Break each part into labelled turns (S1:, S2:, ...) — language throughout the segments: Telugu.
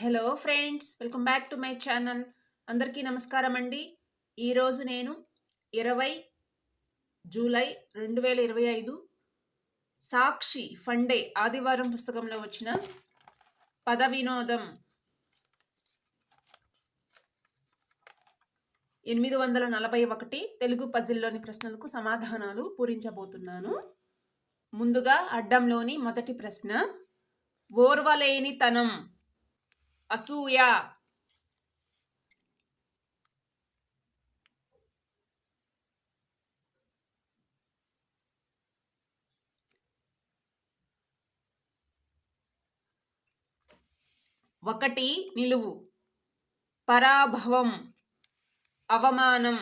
S1: Hello friends welcome back to my channel అందరికీ నమస్కారం అండి. ఈరోజు నేను ఇరవై జూలై రెండు వేల ఇరవై ఐదు సాక్షి ఫండే ఆదివారం పుస్తకంలో వచ్చిన పద వినోదం ఎనిమిది వందల నలభై ఒకటి తెలుగు పజిల్లోని ప్రశ్నలకు సమాధానాలు పూరించబోతున్నాను. ముందుగా అడ్డంలోని మొదటి ప్రశ్న ఓర్వలేనితనం. అసూయ. ఒకటి నిలువు. పరాభవం. అవమానం.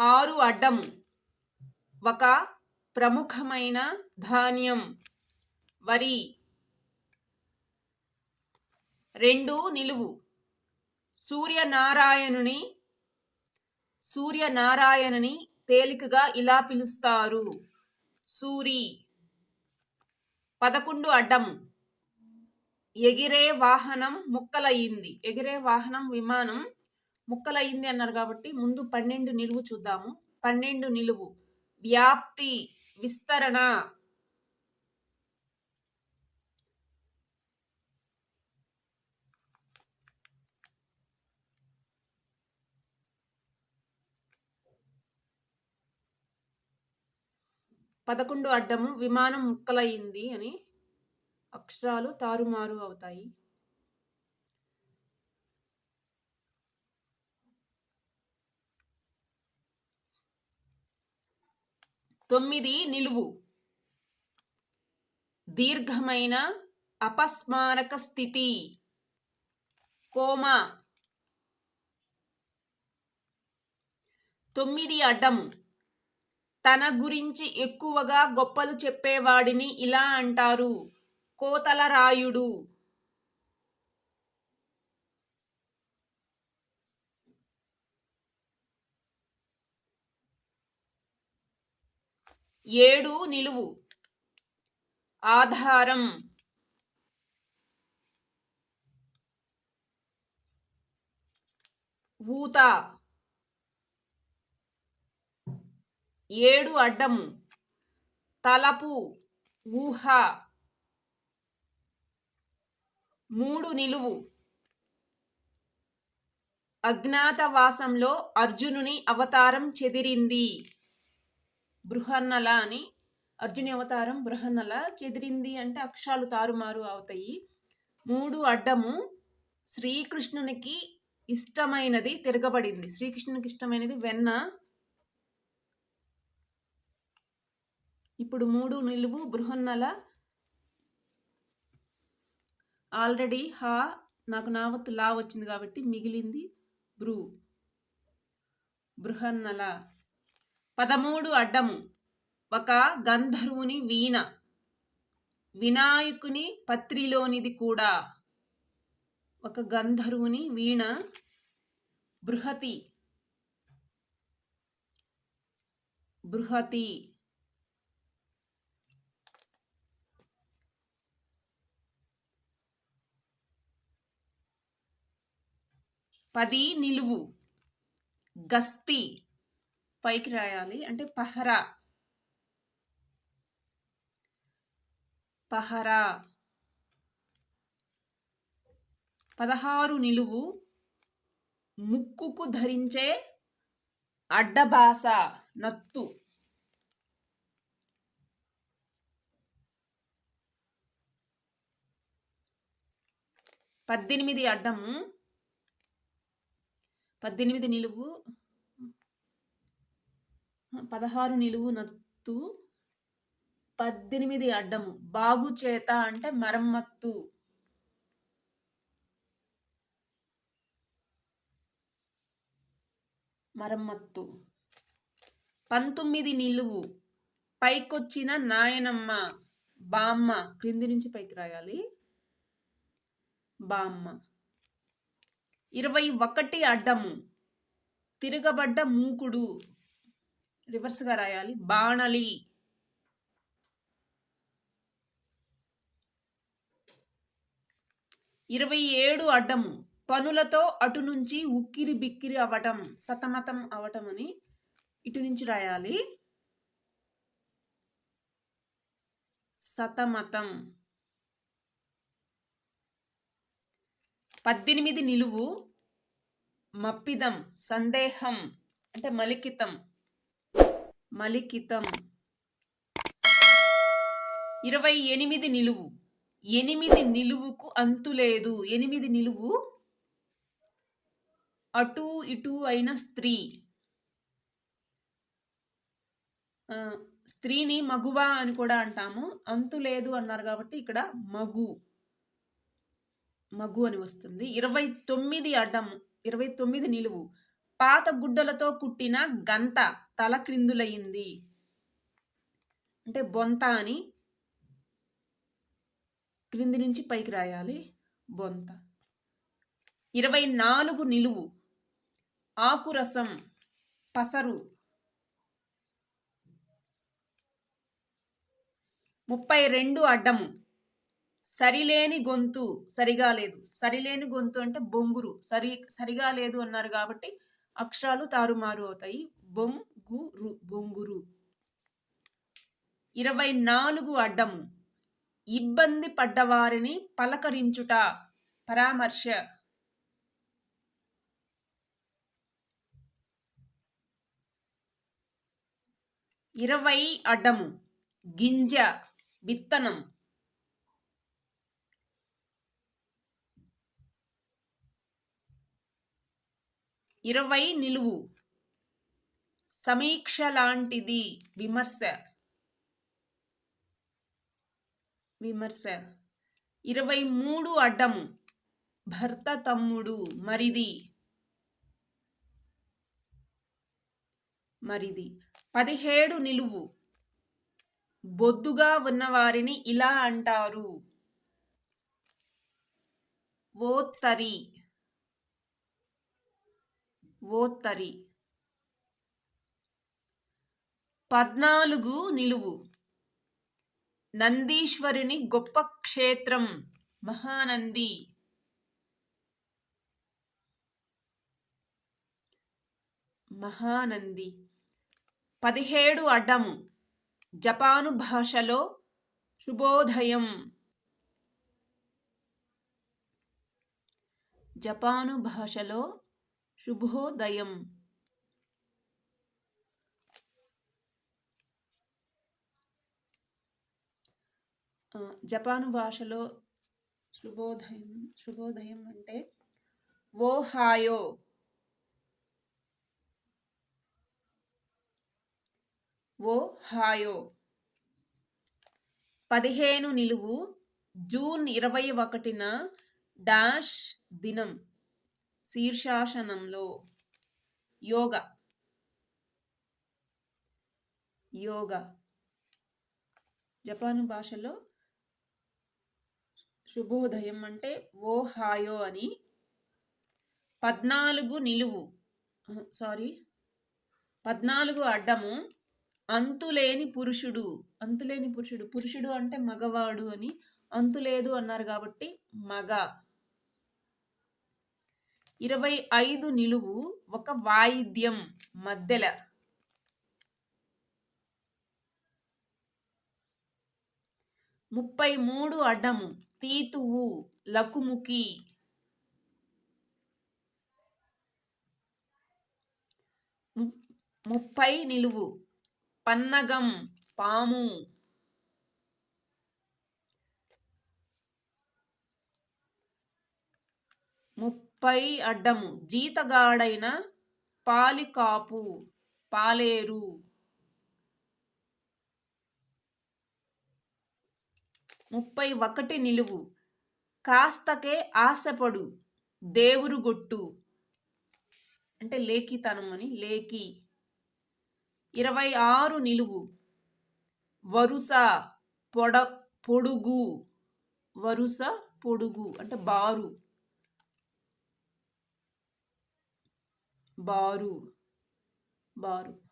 S1: ఆరు అడ్డము. ఒక ప్రముఖమైన ధాన్యం వరి. రెండు నిలువు. సూర్యనారాయణుని సూర్యనారాయణని తేలికగా ఇలా పిలుస్తారు. సూరి. పదకొండు అడ్డము ఎగిరే వాహనం ముక్కలయ్యింది. ఎగిరే వాహనం విమానం ముక్కలయ్యింది అన్నారు కాబట్టి ముందు పన్నెండు నిలువు చూద్దాము. పన్నెండు నిలువు. వ్యాప్తి విస్తరణ. పదకొండు అడ్డము విమానం ముక్కలయ్యింది అని అక్షరాలు తారుమారు అవుతాయి. తొమ్మిది నిలువు. దీర్ఘమైన అపస్మారక స్థితి. కోమా. తొమ్మిది అడ్డం. తన గురించి ఎక్కువగా గొప్పలు చెప్పేవాడిని ఇలా అంటారు. కోతలరాయుడు ఏడు నిలువు. ఆధారం. ఊత. ఏడు అడ్డము. తలపు. ఊహ. మూడు నిలువు. అజ్ఞాతవాసంలో అర్జునుని అవతారం చెదిరింది. బృహన్నల అని అర్జుని అవతారం బృహన్నల చెదిరింది అంటే అక్షరాలు తారుమారు అవుతాయి. మూడు అడ్డము శ్రీకృష్ణునికి ఇష్టమైనది తిరగబడింది. శ్రీకృష్ణునికి ఇష్టమైనది వెన్న. ఇప్పుడు మూడు నిలువు బృహన్నల ఆల్రెడీ హా నాకు నావత్ లా వచ్చింది కాబట్టి మిగిలింది బ్రూ బృహన్నల పదమూడు అడ్డము. ఒక గంధర్వుని వీణ. వినాయకుని పత్రిలోనిది కూడా. ఒక గంధర్వుని వీణ బృహతి. బృహతి. పది నిలువు. గస్తి. పైకి రాయాలి. అంటే పహరా. పహరా. పదహారు నిలువు ముక్కుకు ధరించే అడ్డబాస నత్తు. పద్దెనిమిది అడ్డము. పద్దెనిమిది నిలువు పదహారు నిలువు నత్తు పద్దెనిమిది అడ్డము. బాగు చేత అంటే మరమ్మత్తు. మరమ్మత్తు. పంతొమ్మిది నిలువు. పైకొచ్చిన నాయనమ్మ బామ్మ. క్రింది నుంచి పైకి రాయాలి. బామ్మ. ఇరవై ఒకటి అడ్డము. తిరగబడ్డ మూకుడు. రివర్స్గా రాయాలి. బాణలి. ఇరవై ఏడు అడ్డము. పనులతో అటు నుంచి ఉక్కిరి బిక్కిరి అవటం సతమతం అవటం అని ఇటు నుంచి రాయాలి. సతమతం. పద్దెనిమిది నిలువు. మప్పిదం సందేహం అంటే మలికితం మలికితం. ఇరవై ఎనిమిది నిలువు. ఎనిమిది నిలువుకు అంతు లేదు. ఎనిమిది నిలువు? అటు ఇటు అయిన స్త్రీ. స్త్రీని మగువ అని కూడా అంటాము. అంతు లేదు అన్నారు కాబట్టి ఇక్కడ మగు. మగు అని వస్తుంది. ఇరవై తొమ్మిది అడ్డము. ఇరవై తొమ్మిది నిలువు. పాత గుడ్డలతో కుట్టిన గంత తల క్రిందులయ్యింది. అంటే బొంత అని క్రింది నుంచి పైకి రాయాలి. బొంత. ఇరవై నాలుగు నిలువు. ఆకురసం. పసరు. ముప్పై రెండు అడ్డము. సరిలేని గొంతు. సరిగా లేదు. సరిలేని గొంతు అంటే బొంగురు. సరి సరిగా లేదు అన్నారు కాబట్టి అక్షరాలు తారుమారు అవుతాయి. బొంగురు బొంగురు. ఇరవై నాలుగు అడ్డము. ఇబ్బంది పడ్డవారిని పలకరించుట పరామర్శ. ఇరవై అడ్డము. గింజ విత్తనం. ఇరవై నిలువు. సమీక్ష లాంటిది. విమర్శ. విమర్శ. ఇరవై మూడు అడ్డము. భర్త తమ్ముడు మరిది. మరిది. పదిహేడు నిలువు. బొద్దుగా ఉన్నవారిని ఇలా అంటారు. ఓత్తరి. ఓత్తరి. పద్నాలుగు నిలువు. నందీశ్వరుని గొప్ప క్షేత్రం మహానంది. మహానంది. పదిహేడు అడ్డము. జపాను భాషలో శుభోదయం. జపాను భాషలో శుభోదయం. జపాను భాషలో శుభోదయం శుభోదయం అంటే ఓ హాయో ఓ హాయో పదిహేను నిలువు జూన్ ఇరవై ఒకటిన డాష్ దినం శీర్షాసనంలో. యోగ. యోగ. జపాను భాషలో శుభోదయం అంటే ఓ హాయో అని. పద్నాలుగు నిలువు. సారీ. పద్నాలుగు అడ్డము. అంతులేని పురుషుడు. అంతులేని పురుషుడు. పురుషుడు అంటే మగవాడు అని. అంతులేదు అన్నారు కాబట్టి మగ. ఇరవై ఐదు నిలువు. ఒక వాయిద్యం మధ్యల. ముప్పై మూడు అడ్డము. తీతువు లకుముకి ముప్పై నిలువు. పన్నగం పాము. ముప్పై అడ్డము. జీతగాడైన పాలికాపు పాలేరు. ముప్పై ఒకటి నిలువు. కాస్తకే ఆశపడు దేవురు గొట్టు. అంటే లేఖితనం అని లేఖి. ఇరవై ఆరు నిలువు. వరుస పొడ పొడుగు. వరుస పొడుగు. అంటే బారు. బారు. బారు.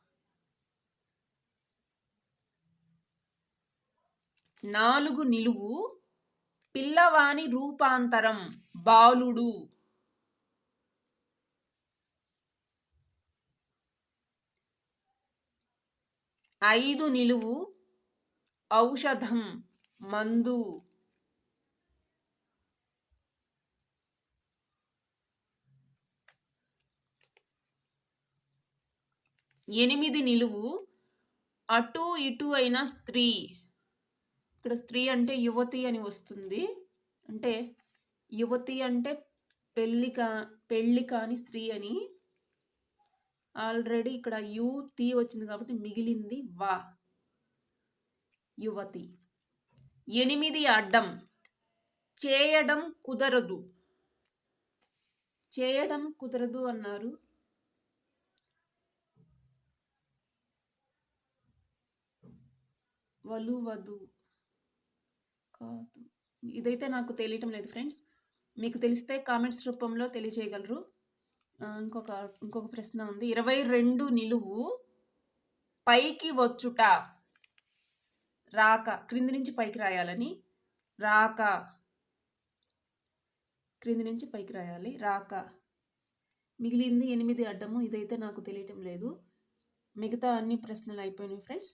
S1: నాలుగు నిలువు పిల్లవాని రూపాంతరం బాలుడు. ఐదు నిలువు ఔషధం మందు. ఎనిమిది నిలువు అటు ఇటు అయిన స్త్రీ. ఇక్కడ స్త్రీ అంటే యువతి అని వస్తుంది. అంటే యువతి అంటే పెళ్ళి కా పెళ్ళి కాని స్త్రీ అని. ఆల్రెడీ ఇక్కడ యు తీ వచ్చింది కాబట్టి మిగిలింది వా. యువతి. ఎనిమిది అడ్డం. చేయడం కుదరదు. చేయడం కుదరదు అన్నారు. వలువదు. కాదు ఇదైతే నాకు తెలియటం లేదు ఫ్రెండ్స్. మీకు తెలిస్తే కామెంట్స్ రూపంలో తెలియజేయగలరు. ఇంకొక ఇంకొక ప్రశ్న ఉంది. ఇరవై రెండు నిలువు పైకి వచ్చుట రాక క్రింది నుంచి పైకి రాయాలని రాక క్రింది నుంచి పైకి రాయాలి రాక. మిగిలింది ఎనిమిది అడ్డము ఇదైతే నాకు తెలియటం లేదు. మిగతా అన్ని ప్రశ్నలు అయిపోయినాయి ఫ్రెండ్స్.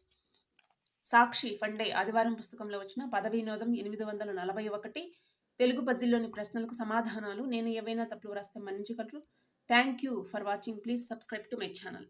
S1: సాక్షి ఫండే ఆదివారం పుస్తకంలో వచ్చిన పదవినోదం ఎనిమిది వందల నలభై ఒకటి. తెలుగు పజిల్లోని ప్రశ్నలకు సమాధానాలు. నేను ఏవైనా తప్పులు వ్రాస్తే మన్నించగలరు. Thank you for watching. Please subscribe to my channel.